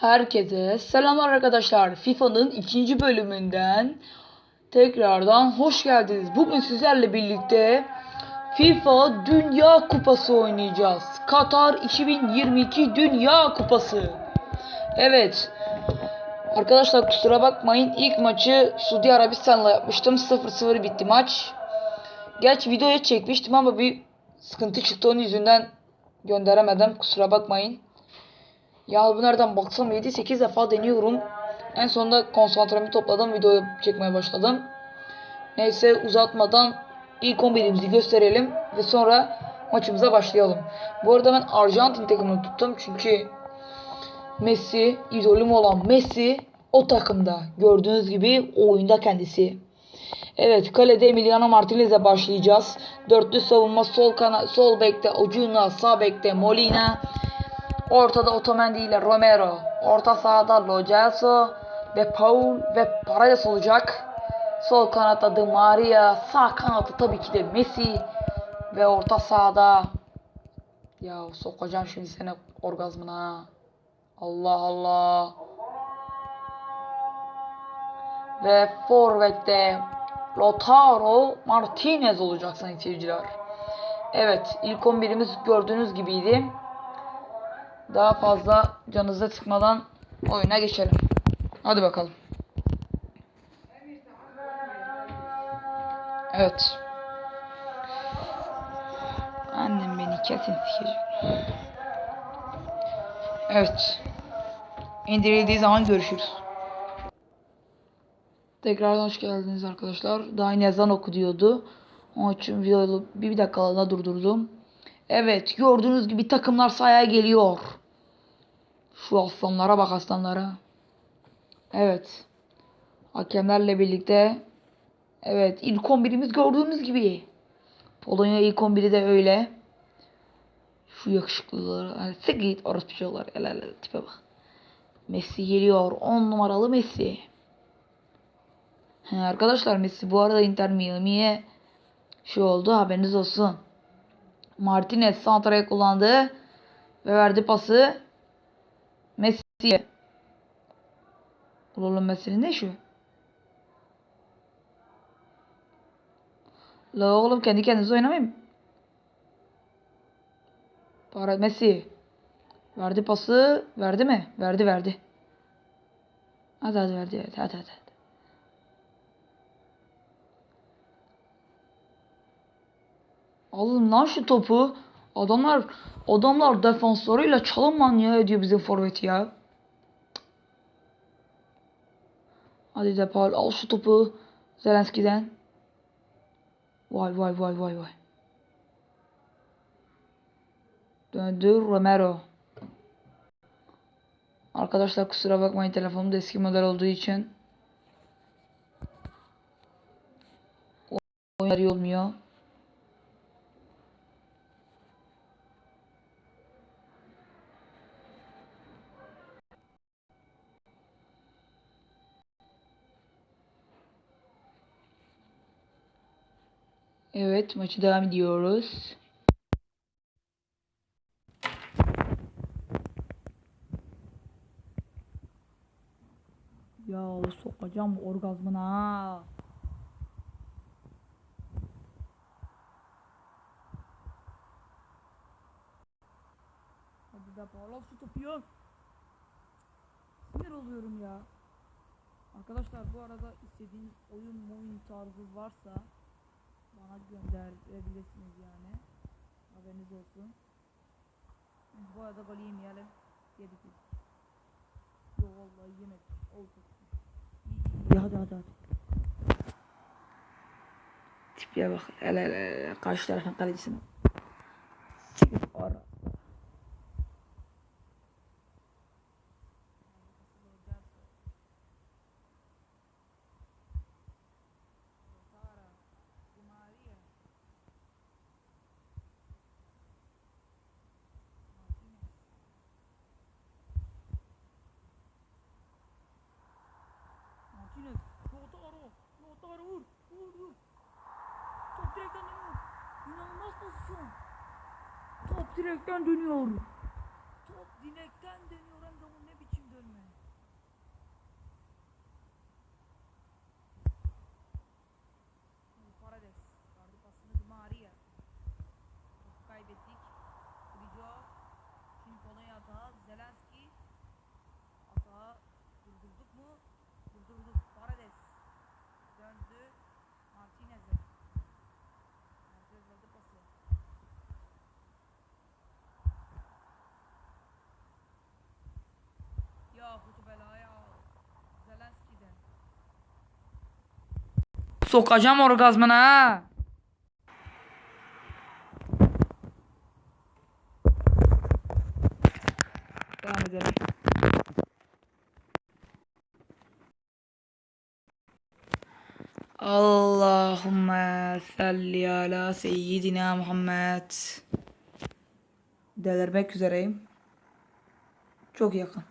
Herkese selamlar arkadaşlar. FIFA'nın ikinci bölümünden tekrardan hoş geldiniz. Bugün sizlerle birlikte FIFA Dünya Kupası oynayacağız. Katar 2022 Dünya Kupası. Evet. Arkadaşlar kusura bakmayın. İlk maçı Suudi Arabistan'la yapmıştım. 0-0 bitti maç. Geç videoya çekmiştim ama bir sıkıntı çıktı onun yüzünden gönderemedim. Kusura bakmayın. Ya bu nereden baksam 7-8 defa deniyorum. En sonunda konsantremi topladım. Videoyu çekmeye başladım. Neyse uzatmadan ilk 11'imizi gösterelim. Ve sonra maçımıza başlayalım. Bu arada ben Arjantin takımını tuttum. Çünkü Messi, idolüm olan Messi o takımda. Gördüğünüz gibi oyunda kendisi. Evet kalede Emiliano Martinez'le başlayacağız. Dörtlü savunma sol kana sol bekte Ojuna, sağ bekte Molina, Ortada Otamendi ile Romero. Orta sahada Lo Celso ve Paul ve Paredes olacak. Sol kanatta Di Maria. Sağ kanatta tabii ki de Messi. Ve orta sahada ya sokacağım şimdi seni orgazmına. Allah Allah. Ve forvette Lautaro Martinez olacak sayın seyirciler. Evet ilk 11'imiz gördüğünüz gibiydi. Daha fazla canınıza sıkmadan oyuna geçelim. Hadi bakalım. Evet. Annem beni kesin sikecek. Evet. İndirildiği zaman görüşürüz. Tekrardan hoş geldiniz arkadaşlar. Daha yeni ezan oku diyordu. Onun için videoyu bir, bir dakikalığına durdurdum. Evet gördüğünüz gibi takımlar sahaya geliyor. Şu aslanlara bak aslanlara. Evet. Hakemlerle birlikte. Evet ilk 11'imiz gördüğünüz gibi. Polonya ilk 11'i de öyle. Şu yakışıklıları. Yani sık git orospucular. El el el tipe bak. Messi geliyor. 10 numaralı Messi. He, arkadaşlar Messi bu arada Inter Miami'ye şu oldu haberiniz olsun. Martinez santraya kullandı ve verdi pası Messi'ye. Oğlum Messi'nin ne şu? La oğlum kendi kendinize oynamayın. Para Messi. Verdi pası. Verdi mi? Verdi verdi. Hadi hadi verdi. Hadi hadi hadi. Alın lan şu topu. Adamlar adamlar defanslarıyla çalım manyağı ediyor bizim forveti ya. Hadi de Paul al şu topu Zelenski'den. Vay vay vay vay vay. Döndü Romero. Arkadaşlar kusura bakmayın telefonum da eski model olduğu için. Oyun olmuyor. Evet maçı devam ediyoruz. Ya sokacağım orgazmına. Hadi de bağla şu topu ya. Sinir oluyorum ya. Arkadaşlar bu arada istediğiniz oyun oyun tarzı varsa bana gönderebilirsiniz yani. Haberiniz olsun. Bu arada gol yemeyelim. Yedik biz. Yok vallahi yemedik. İyi, iyi, hadi hadi hadi. Tipiye bak. Hele hele karşı tarafın kalecisine. Pozisyon. Top direkten dönüyor. Top direkten dönüyor. Sokacağım orgazmına ha. Devam edelim. Allahümme salli ala seyyidina Muhammed. Delirmek üzereyim. Çok yakın.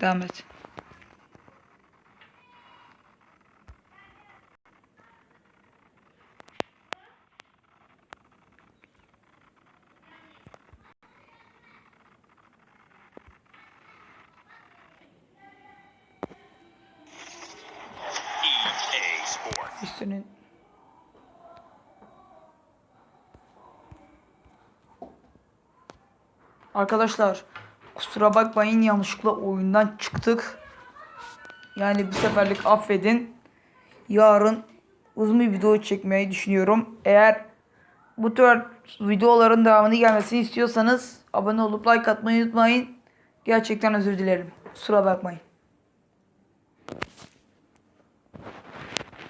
Devam et. Üstünün. Arkadaşlar kusura bakmayın yanlışlıkla oyundan çıktık. Yani bu seferlik affedin. Yarın uzun bir video çekmeyi düşünüyorum. Eğer bu tür videoların devamını gelmesini istiyorsanız abone olup like atmayı unutmayın. Gerçekten özür dilerim. Kusura bakmayın.